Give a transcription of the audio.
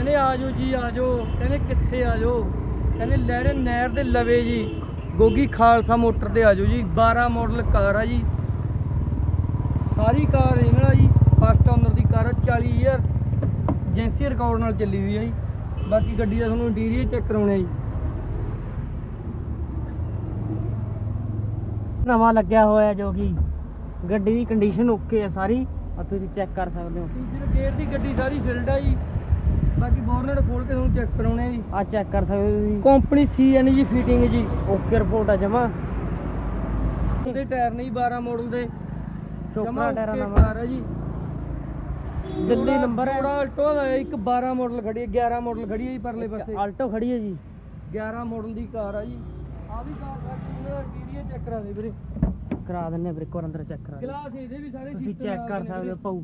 ਕਹਿੰਦੇ, ਆ ਜੀ, ਆ ਕਹਿੰਦੇ, ਕਿੱਥੇ ਆ ਕਹਿੰਦੇ, ਲਹਿਰੇ ਨਹਿਰ ਦੇ ਲਵੇ ਜੀ। ਗੋਗੀ ਖਾਲਸਾ ਮੋਟਰ ਤੇ ਆ ਜੀ। 12 ਮਾਡਲ ਕਾਰ ਆ ਜੀ। ਸਾਰੀ ਕਾਰ ਇਹਨਾਂ ਜੀ। ਫਸਟ ਓਨਰ ਦੀ ਕਾਰ 40000 ਏਜੰਸੀ ਰਿਕਾਰਡ ਨਾਲ ਚੱਲੀ ਹੋਈ ਹੈ ਜੀ। ਬਾਕੀ ਗੱਡੀ ਦਾ ਤੁਹਾਨੂੰ ਇੰਟੀਰੀਅਰ ਚੈੱਕ ਕਰਾਉਣਾ ਜੀ। ਨਵਾਂ ਲੱਗਿਆ ਹੋਇਆ ਜੋ ਕਿ ਗੱਡੀ ਦੀ ਕੰਡੀਸ਼ਨ ਓਕੇ ਆ ਸਾਰੀ। ਆ ਤੁਸੀਂ ਚੈੱਕ ਕਰ ਸਕਦੇ ਹੋ। ਤੀਜੇ ਗੇਅਰ ਦੀ ਗੱਡੀ ਸਾਰੀ ਫਿਲਡ ਆ ਜੀ। ਬਾਕੀ ਬੋਰਨਟ ਖੋਲ ਕੇ ਤੁਹਾਨੂੰ ਚੈੱਕ ਕਰਾਉਣੇ ਆ ਜੀ। ਆ ਚੈੱਕ ਕਰ ਸਕਦੇ ਹੋ ਤੁਸੀਂ। ਕੰਪਨੀ ਸੀਐਨਜੀ ਫਿਟਿੰਗ ਜੀ ਓਕੇ ਰਿਪੋਰਟ ਆ ਜਮਾ। ਉਹਦੇ ਟਾਇਰ ਨਹੀਂ 12 ਮਾਡਲ ਦੇ। ਜਮਾਂ ਟਾਇਰਾਂ ਕਾਰ ਆ ਜੀ। ਦਿੱਲੀ ਨੰਬਰ ਹੈ ਥੋੜਾ ਆਲਟੋ ਦਾ ਇੱਕ 12 ਮਾਡਲ ਖੜੀ ਹੈ 11 ਮਾਡਲ ਖੜੀ ਹੈ ਜੀ ਪਰਲੇ ਪਾਸੇ। ਆਲਟੋ ਖੜੀ ਹੈ ਜੀ। 11 ਮਾਡਲ ਦੀ ਕਾਰ ਆ ਜੀ। ਆ ਵੀ ਕਾਰ ਇਹਨਾਂ ਦਾ ਇੰਟੀਰੀਅਰ ਚੈੱਕ ਕਰਾ ਦੇ ਵੀਰੇ। ਕਰਾ ਦਿੰਨੇ ਵਾਰ ਅੰਦਰ ਚੈੱਕ ਕਰਾ। ਗਲਾਸ ਇਹਦੇ ਵੀ ਸਾਰੇ ਤੁਸੀਂ ਚੈੱਕ ਕਰ ਦੇ ਨੇ ਸਕਦੇ ਹੋ। ਪਾਉ